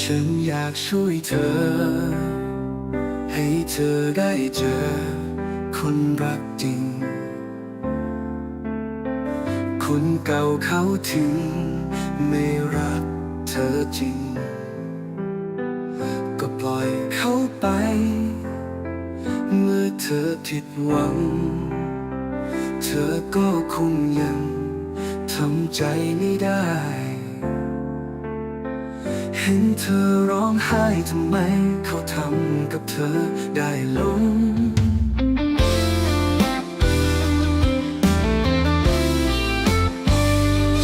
ฉันอยากช่วยเธอ ให้เธอได้เจอ คนรักจริง คนเก่าเขาถึง ไม่รักเธอจริง ก็ปล่อยเขาไป เมื่อเธอผิดหวัง เธอก็คงยังทำใจไม่ได้ เห็นเธอร้องไห้ทำไม เขาทำกับเธอได้ลง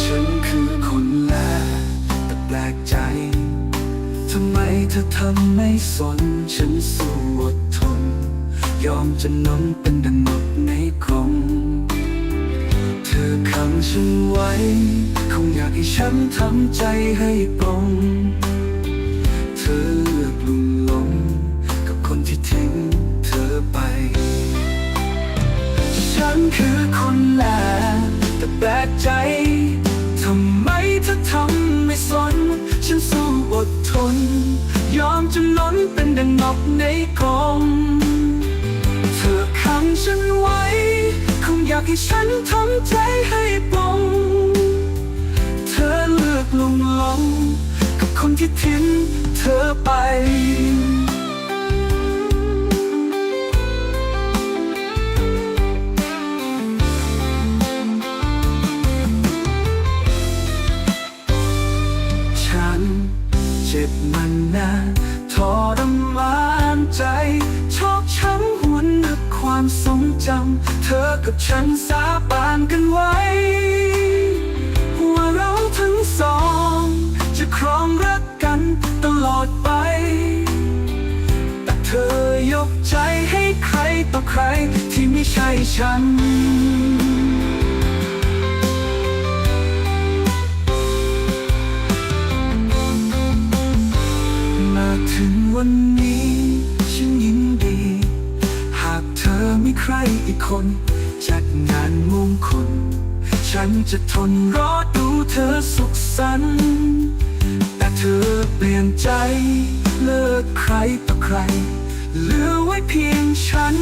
ฉันคือคนแรกแต่แปลกใจ ทำไมเธอทำไม่สน ฉันสู้อดทน ยอมจำนนเป็นดังนกในกรงเธอขังฉันไว้ คงอยากให้ฉันทำใจให้ปรง อเลือกลุ่มหลงกับคนที่ทิ้งเธอไป ฉันคือคนแรกแต่แปลกใจทำไมเธอทำไม่สน ฉันสู้อดทน ยอมจำนนเป็นดังนกในกรงเธอขังฉันไว้ คงอยากให้ฉันทำใจให้ปลงเธอเลือกลงหลงกับคนที่ทิ้ง อไปฉันเจ็บมันนานทรมานใจ ชอกช้ำหวนนึกความทรงจำ เธอกับฉันสาบานกันไว้ ครต่อใครที่ไม่ใช่ฉัน มาถึงวันนี้ ฉันยินดี หากเธอมีใครอีกคน จัดงานมงคล ฉันจะทนรอดูเธอสุขสันต์แต่เธอเปลี่ยนใจ เลิกใครต่อใครเลือ เพียงฉัน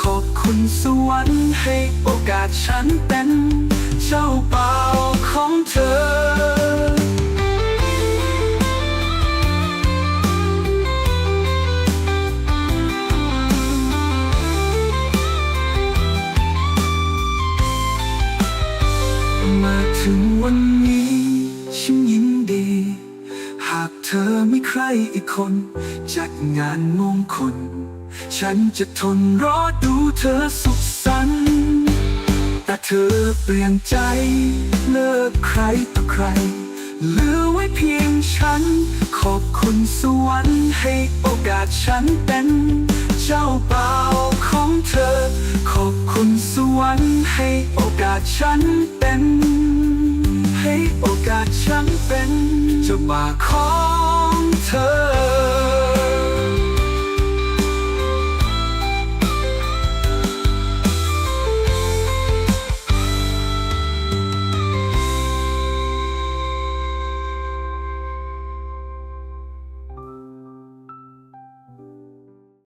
ขอบคุณสวรรค์ให้โอกาสฉันเป็นเจ้าบ่าของเธอมาถึงวันนี้ฉันยินดี หากเธอไมีใครอีกคน จัดงานมงคล ฉันจะทนรอดูเธอสุขสันต์แต่เธอเปลี่ยนใจเลิกใครต่อใคร เหลือไว้เพียงฉัน ขอบคุณสวรรค์ให้โอกาสฉันเป็นเจ้าบ่าวของเธอ ขอบคุณสวรรค์ให้โอกาสฉันเป็น ให้โอกาสฉันเป็นเจ้าบ่าวของเธอ